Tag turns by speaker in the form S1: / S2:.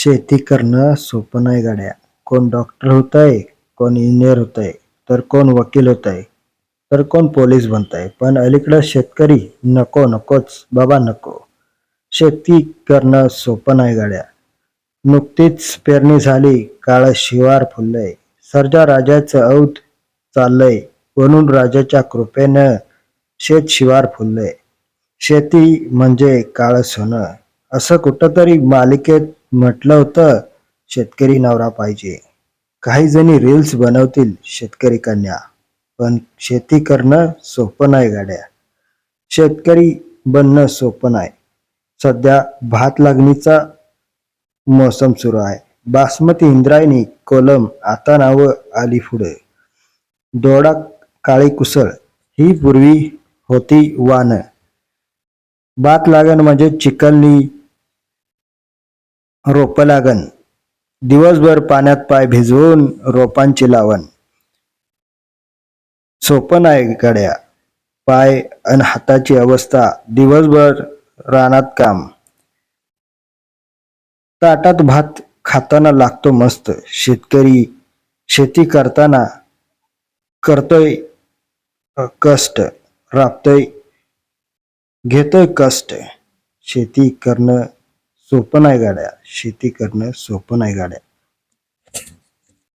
S1: शेती करणं सोपं नाही गाड्या. कोण डॉक्टर होत आहे कोण इंजिनियर होत आहे तर कोण वकील होत आहे तर कोण पोलीस बनत आहे पण अलीकडं शेतकरी नको नकोच बाबा नको. शेती करणं सोपं नाही गाड्या. नुकतीच पेरणी झाली काळ शिवार फुललंय. सर्जा राजाचं औत चाललंय म्हणून राजाच्या कृपेनं शेत शिवार फुललंय. शेती म्हणजे काळ सोनं. असं कुठंतरी मालिकेत म्हटलं होतं शेतकरी नवरा पाहिजे. काही जणी रील्स बनवतील शेतकरी कन्या पण शेती करणं सोपं नाही गाड्या. शेतकरी बनणं सोपं नाही. सध्या भात लागणीचा मोसम सुरू आहे. बासमती इंद्रायणी कोलम आता नावं आली पुढे. दोडा काळी कुसळ ही पूर्वी होती वान. भात लागण म्हणजे चिकलनी रोपं लागण दिवसभर पाण्यात पाय भिजवून रोपांची लावण. सोपं नाही गड्या. पाय अन हाताची अवस्था दिवसभर रानात काम. ताटात भात खाताना लागतो मस्त. शेतकरी शेती करताना करतोय कष्ट. राबतोय घेतोय कष्ट. शेती करणं सोपं नाही गाड्या. शेती करणं सोपं नाही गाड्या.